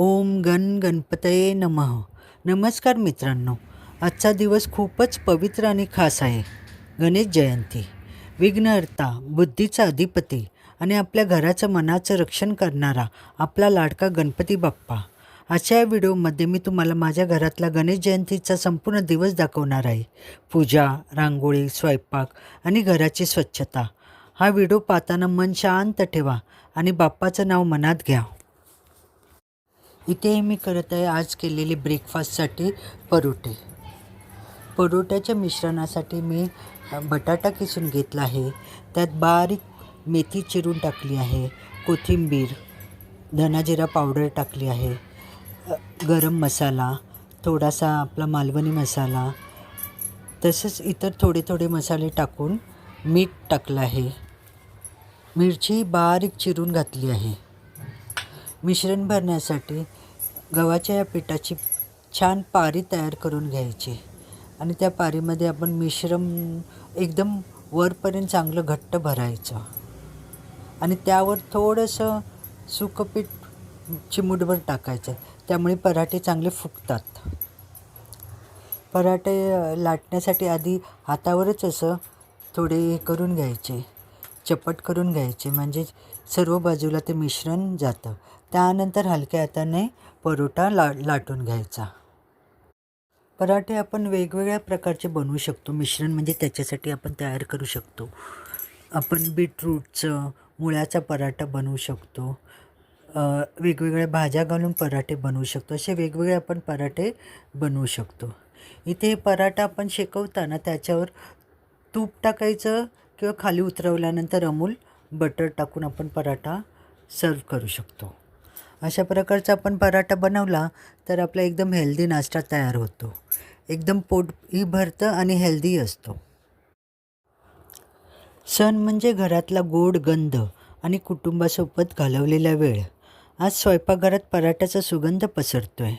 ओम गण गणपतये नमः. नमस्कार मित्रांनो आजचा दिवस खूपच पवित्र आणि खास आहे. गणेश जयंती. विघ्नहर्ता बुद्धीचा अधिपती आणि आपल्या घराचं मनाचं रक्षण करणारा आपला लाडका गणपती बाप्पा. आजच्या या व्हिडिओमध्ये मी तुम्हाला माझ्या घरातला गणेश जयंतीचा संपूर्ण दिवस दाखवणार आहे. पूजा रांगोळी स्वयंपाक आणि घराची स्वच्छता. हा व्हिडिओ पाहताना मन शांत ठेवा आणि बाप्पाचं नाव मनात घ्या. इथे मी करत आहे आज केलेली ब्रेकफास्टसाठी परोठे. परोठ्याच्या मिश्रणासाठी मी बटाटा किसून घेतला आहे. त्यात बारीक मेथी चिरून टाकली आहे. कोथिंबीर धनाजिरा पावडर टाकली आहे. गरम मसाला थोडासा आपला मालवणी मसाला तसेच इतर थोडे थोडे मसाले टाकून मीठ टाकलं आहे. मिरची बारीक चिरून घातली आहे. मिश्रण भरण्यासाठी गव्हाच्या या पिठाची छान पारी तयार करून घ्यायची. आणि त्या पारीमध्ये आपण मिश्रण एकदम वरपर्यंत चांगलं घट्ट भरायचं. आणि त्यावर थोडंसं सुकं पीठ चिमूटभर टाकायचं. त्यामुळे पराठे चांगले फुगतात पराठे लाटण्यासाठी आधी हातावरच असं थोडे हे करून घ्यायचे. चपट करून घ्यायचे. म्हणजे सर्व बाजूला ते मिश्रण जातं. त्यानंतर हलक्या हाताने परोठा ला लाटून घ्यायचा. पराठे आपण वेगवेगळ्या प्रकारचे बनवू शकतो. मिश्रण म्हणजे त्याच्यासाठी आपण तयार करू शकतो. आपण बीटरूटचं मुळ्याचा पराठा बनवू शकतो. वेगवेगळ्या भाज्या घालून पराठे बनवू शकतो. असे वेगवेगळे आपण पराठे बनवू शकतो. इथे हे पराठा आपण शेकवताना त्याच्यावर तूप टाकायचं किंवा खाली उतरवल्यानंतर अमूल बटर टाकून आपण पराठा सर्व करू शकतो. अशा प्रकारचा आपण पराठा बनवला तर आपला एकदम हेल्दी नाश्ता तयार होतो. एकदम पोटही भरतं आणि हेल्दी असतो. सण म्हणजे घरातला गोड गंध आणि कुटुंबासोबत घालवलेला वेळ. आज स्वयंपाकघरात पराठ्याचा सुगंध पसरतो आहे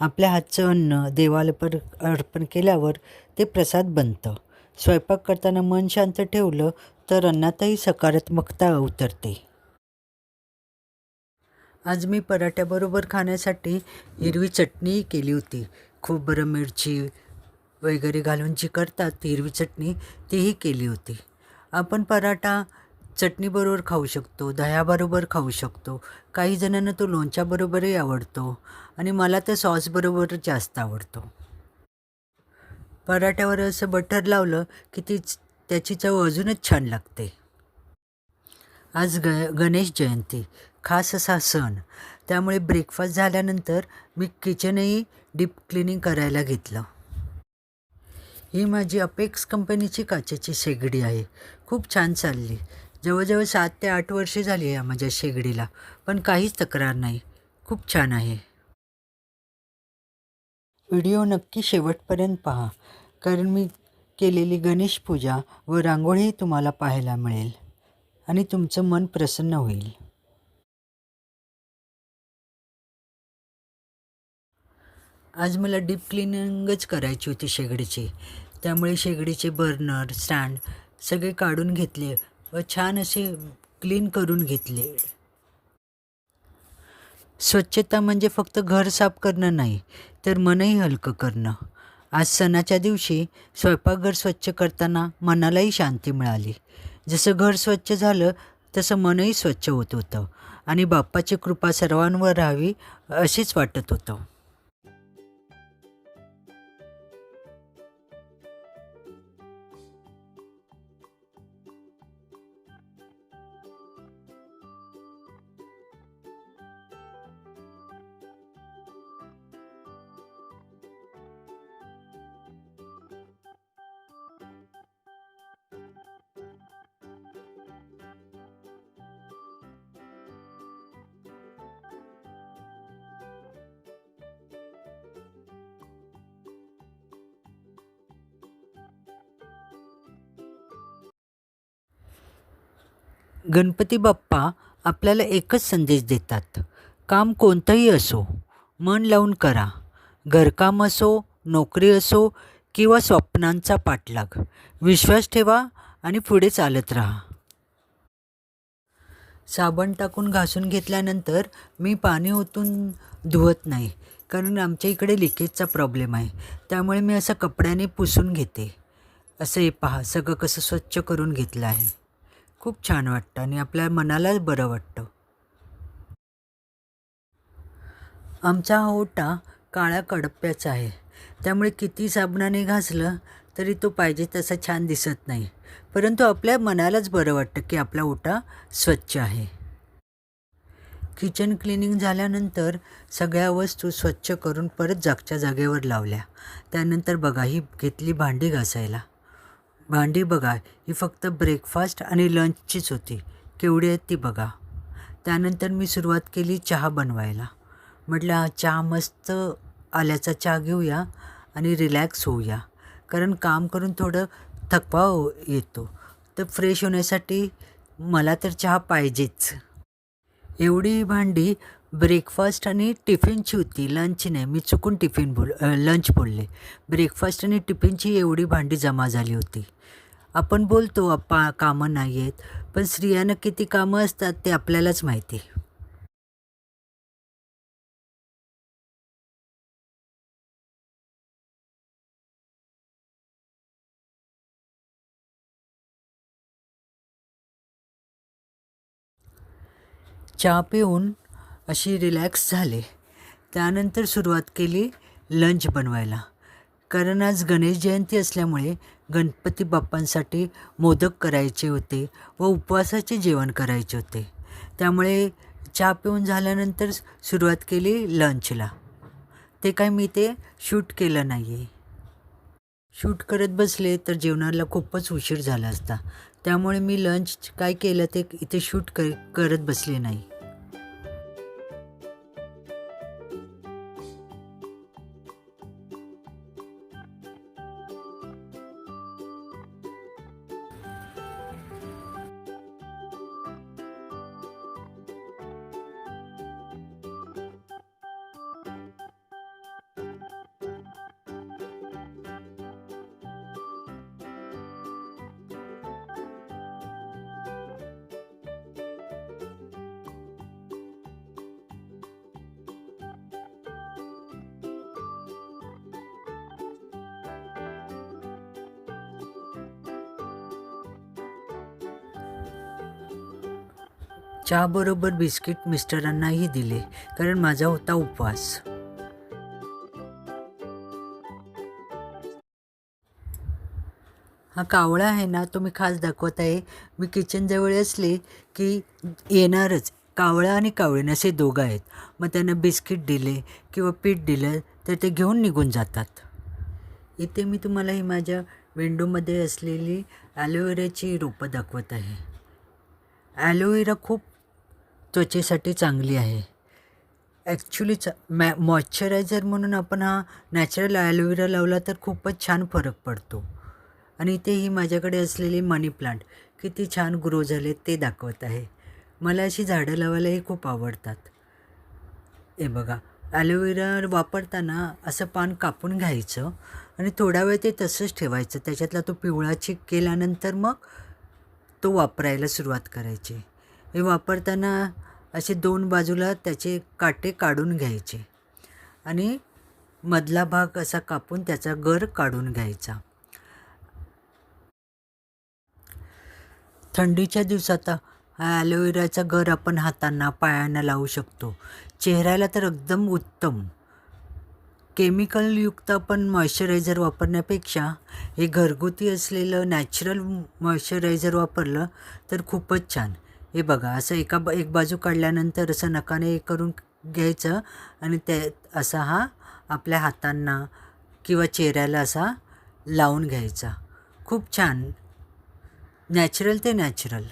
आपल्या हातचं अन्न देवाला पर अर्पण केल्यावर ते प्रसाद बनतं. स्वयंपाक करताना मन शांत ठेवलं तर अन्नातही सकारात्मकता उतरते. आज मी पराठ्याबरोबर खाण्यासाठी हिरवी चटणी केली होती. खोबरं मिरची वगैरे घालून जी करतात ती हिरवी चटणी तीही केली होती. आपण पराठा चटणीबरोबर खाऊ शकतो दह्याबरोबर खाऊ शकतो. काही जणांना तो लोणच्याबरोबरही आवडतो आणि मला तर सॉसबरोबर जास्त आवडतो. पराठ्यावर असं बटर लावलं की ती त्याची चव अजूनच छान लागते. आज ग गणेश जयंती. खास असा सण. त्यामुळे ब्रेकफास्ट झाल्यानंतर मी किचनही डीप क्लिनिंग करायला घेतलं. ही माझी अपेक्स कंपनीची काचेची शेगडी आहे. खूप छान चालली. जवळजवळ सात ते आठ वर्षे झाली आहे माझ्या शेगडीला. पण काहीच तक्रार नाही. खूप छान आहे. व्हिडिओ नक्की शेवटपर्यंत पहा. कारण मी केलेली गणेश पूजा व रांगोळीही तुम्हाला पाहायला मिळेल. आणि तुमचं मन प्रसन्न होईल. आज मला डीप क्लिनिंगच करायची होती शेगडीची. त्यामुळे शेगडीचे बर्नर स्टँड सगळे काढून घेतले व छान असे क्लीन करून घेतले. स्वच्छता म्हणजे फक्त घर साफ करणं नाही तर मनही हलकं करणं. आज सणाच्या दिवशी स्वयंपाकघर स्वच्छ करताना मनालाही शांती मिळाली. जसं घर स्वच्छ झालं तसं मनही स्वच्छ होत होतं आणि बाप्पाची कृपा सर्वांवर राहावी असेच वाटत होतं. गणपती बाप्पा आपल्याला एकच संदेश देतात. काम कोणतंही असो मन लावून करा. घरकाम असो नोकरी असो किंवा स्वप्नांचा पाठलाग. विश्वास ठेवा आणि पुढे चालत राहा. साबण टाकून घासून घेतल्यानंतर मी पाणी ओतून धुवत नाही कारण आमच्या इकडे लिकेजचा प्रॉब्लेम आहे. त्यामुळे मी असं कपड्याने पुसून घेते. असं हे पहा सगळं कसं स्वच्छ करून घेतलं आहे. खूप छान वाटतं आणि आपल्या मनालाच बरं वाटतं. आमचा हा ओटा काळ्या कडप्प्याचा आहे. त्यामुळे किती साबणाने घासलं तरी तो पाहिजे तसा छान दिसत नाही. परंतु आपल्या मनालाच बरं वाटतं की आपला ओटा स्वच्छ आहे. किचन क्लिनिंग झाल्यानंतर सगळ्या वस्तू स्वच्छ करून परत जागच्या जागेवर लावल्या. त्यानंतर बघा ही घेतली भांडी घासायला. भांडी बघा ही फक्त ब्रेकफास्ट आणि लंचचीच होती. केवढी आहेत ती बघा. त्यानंतर मी सुरुवात केली चहा बनवायला. म्हटलं हा चहा मस्त आल्याचा चहा घेऊया आणि रिलॅक्स होऊया. कारण काम करून थोडं थकवा हो- येतो. तर फ्रेश होण्यासाठी मला तर चहा पाहिजेच. एवढी भांडी ब्रेकफास्ट आणि टिफिनची होती. लंच नाही. मी चुकून टिफिन बोल लंच बोलले. ब्रेकफास्ट आणि टिफिनची एवढी भांडी जमा झाली होती. आपण बोलतो अप्पा कामं नाही आहेत पण स्त्रियांना किती कामं असतात ते आपल्यालाच माहिती चहा पिऊन अशी रिलॅक्स झाले. त्यानंतर सुरुवात केली लंच बनवायला. कारण आज गणेश जयंती असल्यामुळे गणपती बाप्पांसाठी मोदक करायचे होते व उपवासाचे जेवण करायचे होते. त्यामुळे चहा पिऊन झाल्यानंतर सुरुवात केली लंचला ते काय मी ते शूट केलं नाही आहे शूट करत बसले तर जेवणाला खूपच उशीर झाला असता. त्यामुळे मी लंच काय केलं ते इथे शूट कर करत बसले नाही. चहाबरोबर बिस्किट मिस्टरांनाही दिले कारण माझा होता उपवास. हा कावळा आहे ना तो मी खास दाखवत आहे. मी किचनजवळ असले की येणारच. कावळा आणि कावळीन असे दोघं आहेत. मग त्यांना बिस्किट दिले किंवा पीठ दिलं तर ते घेऊन निघून जातात. इथे मी तुम्हाला ही माझ्या विंडोमध्ये असलेली ॲलोवेराची रोपं दाखवत आहे. ॲलोवेरा खूप त्वचेसाठी चांगली आहे. ॲक्च्युली चा मॅ मॉइश्चरायझर म्हणून आपण हा नॅचरल ॲलोवेरा लावला तर खूपच छान फरक पडतो. आणि ते ही माझ्याकडे असलेली मनी प्लांट किती छान ग्रो झाले ते दाखवत आहे. मला अशी झाडं लावायलाही खूप आवडतात. हे बघा ॲलोवेरा वापरताना असं पान कापून घ्यायचं आणि थोडा वेळ ते तसंच ठेवायचं. त्याच्यातला तो पिवळा चिक केल्यानंतर मग तो वापरायला सुरुवात करायची. हे वापरताना असे दोन बाजूला त्याचे काटे काढून घ्यायचे. आणि मधला भाग असा कापून त्याचा गर काढून घ्यायचा. थंडीच्या दिवसात हा ॲलोवेराचा गर आपण हातांना पायांना लावू शकतो. चेहऱ्याला तर एकदम उत्तम. केमिकलयुक्त आपण मॉइश्चरायझर वापरण्यापेक्षा हे घरगुती असलेलं नॅचरल मॉइश्चरायझर वापरलं तर खूपच छान. हे बघा असं एका ब एक बाजू काढल्यानंतर असं नकाने हे करून घ्यायचं आणि ते असा हा आपल्या हातांना किंवा चेहऱ्याला असा लावून घ्यायचा. खूप छान. नॅचरल ते नॅचरल.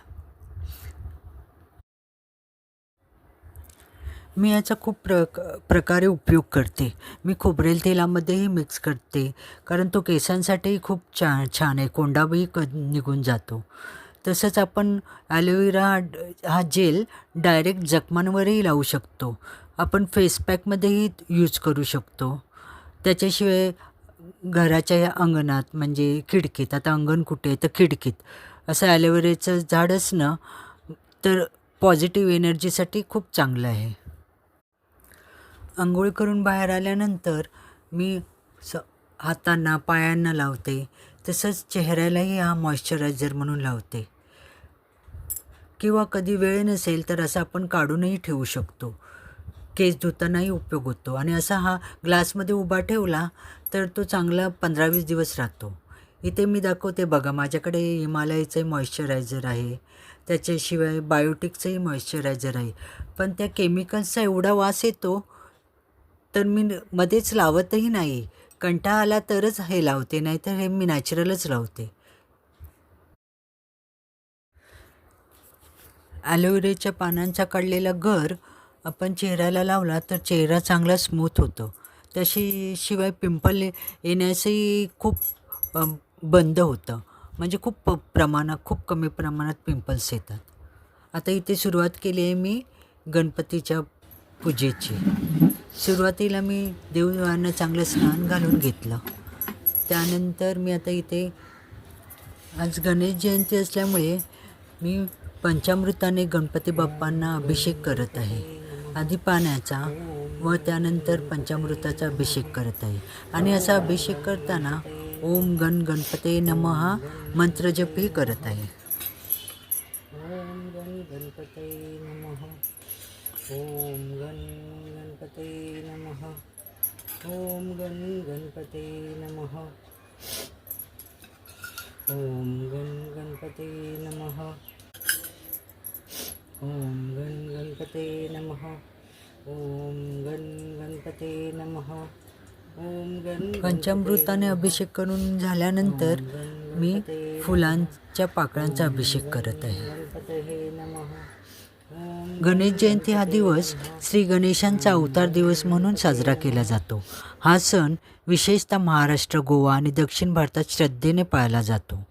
मी याचा खूप प्र प्रकारे उपयोग करते. मी खोबरेल तेलामध्येही मिक्स करते. कारण तो केसांसाठीही खूप छान छान आहे. कोंडाही क निघून जातो. तसंच आपण ॲलोवेरा हा जेल डायरेक्ट जखमांवरही लावू शकतो. आपण फेस पॅकमध्येही यूज करू शकतो. त्याच्याशिवाय घराच्या या अंगणात म्हणजे खिडकीत आता अंगण कुठे आहे तर खिडकीत असं ॲलोवेराचं झाड असणं तर पॉझिटिव्ह एनर्जीसाठी खूप चांगलं आहे. आंघोळ करून बाहेर आल्यानंतर मी स हातांना पायांना लावते. तसंच चेहऱ्यालाही हा मॉइश्चरायझर म्हणून लावते. किंवा कधी वेळ नसेल तर असं आपण काढूनही ठेवू शकतो. केस धुतानाही उपयोग होतो. आणि असा हा ग्लासमध्ये उभा ठेवला तर तो चांगला पंधरा वीस दिवस राहतो. इथे मी दाखवते बघा माझ्याकडे हिमालयाचं मॉइश्चरायझर आहे. त्याच्याशिवाय बायोटिकचंही मॉइश्चरायझर आहे. पण त्या केमिकल्सचा एवढा वास येतो तर मी मध्येच लावतही नाही. कंटाळा आला तरच हे लावते नाहीतर हे मी नॅचरलच लावते. ॲलोवेरेच्या पानांचा काढलेला गर आपण चेहऱ्याला लावला तर चेहरा चांगला स्मूथ होतो. तशी शिवाय पिंपल येण्यासही खूप बंद होतं. म्हणजे खूप प प्रमाणात खूप कमी प्रमाणात पिंपल्स येतात. आता इथे सुरुवात केली आहे मी गणपतीच्या पूजेची. सुरुवातीला मी देवदेवांना चांगलं स्नान घालून घेतलं. त्यानंतर मी आता इथे आज गणेश जयंती असल्यामुळे मी पंचामृताने गणपती बाप्पांना अभिषेक करत आहे. आधी पाण्याचा व त्यानंतर पंचामृताचा अभिषेक करत आहे. आणि असा अभिषेक करताना ओम गण गणपते नम हा मंत्रजपही करत आहे ओम गण गणपते नमः ओम गण गणपते नमः। ओम गण गणपते नमः। ओम गण गणपते नमः। ओम गण गणपते नमः। ओम गण गणपते नमः। ओम गण पंचामृताने अभिषेक करून झाल्यानंतर मी फुलांच्या पाकळ्यांचा अभिषेक करत आहे. गणेश जयंती हा दिवस श्री गणेशांचा अवतार दिवस म्हणून साजरा केला जातो. हा सण विशेषतः महाराष्ट्र गोवा आणि दक्षिण भारतात श्रद्धेने पाळला जातो.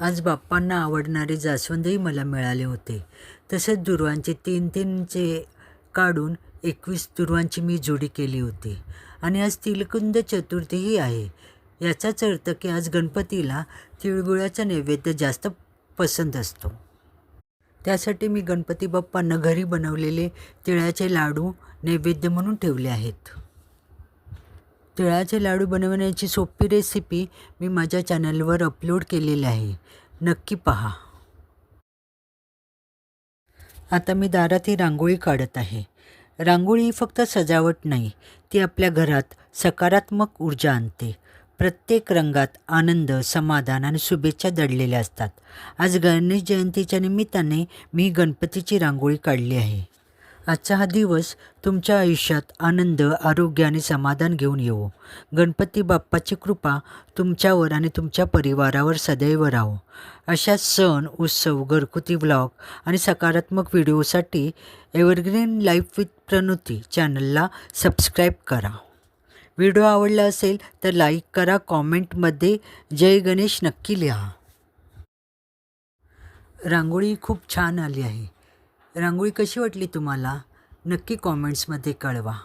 आज बाप्पांना आवडणारे जास्वंदही मला मिळाले होते. तसेच दुर्वांचे तीन तीनचे काढून एकवीस दुर्वांची मी जोडी केली होती. आणि आज तिलकुंद चतुर्थीही आहे. याचाच अर्थ की आज गणपतीला तिळगुळाचा नैवेद्य जास्त पसंत असतो. त्यासाठी मी गणपती बाप्पांना घरी बनवलेले तिळाचे लाडू नैवेद्य म्हणून ठेवले आहेत. तिळाचे लाडू बनवण्याची सोपी रेसिपी मी माझ्या चॅनलवर अपलोड केलेली आहे. नक्की पहा. आता मी दारात ही रांगोळी काढत आहे. रांगोळी ही फक्त सजावट नाही ती आपल्या घरात सकारात्मक ऊर्जा आणते. प्रत्येक रंगात आनंद समाधान आणि शुभेच्छा दडलेल्या असतात. आज गणेश जयंतीच्या निमित्ताने मी गणपतीची रांगोळी काढली आहे. आजचा हा दिवस तुमच्या आयुष्यात आनंद आरोग्य आणि समाधान घेऊन येवो. गणपती बाप्पाची कृपा तुमच्यावर आणि तुमच्या परिवारावर सदैव राहो. अशा सण उत्सव घरगुती ब्लॉग आणि सकारात्मक व्हिडिओसाठी एव्हरग्रीन लाईफ विथ प्रणुती चॅनलला सबस्क्राईब करा. व्हिडिओ आवडला असेल तर लाईक करा कॉमेंटमध्ये जय गणेश नक्की लिहा. रांगोळी खूप छान आली आहे. रांगोळी कशी वाटली तुम्हाला? नक्की कॉमेंट्समध्ये कळवा.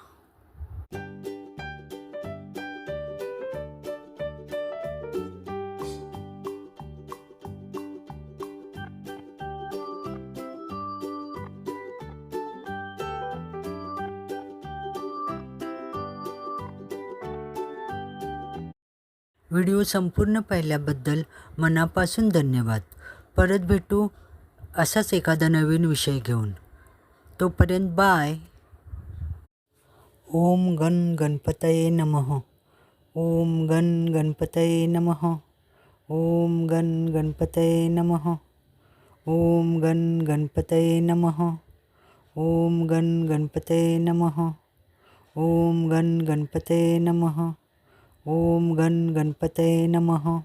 व्हिडिओ संपूर्ण पाहिल्याबद्दल मनापासून धन्यवाद. परत भेटू असाच एखादा नवीन विषय घेऊन. तोपर्यंत बाय. ओम गण गणपतये नमः. ओम गण गणपतये नमः. ओम गण गणपतये नमः. ओम गण गणपतये नमः. ओम गण गणपतये नमः. ओम गण गणपतये नमः. ओम गण गणपतये नमः.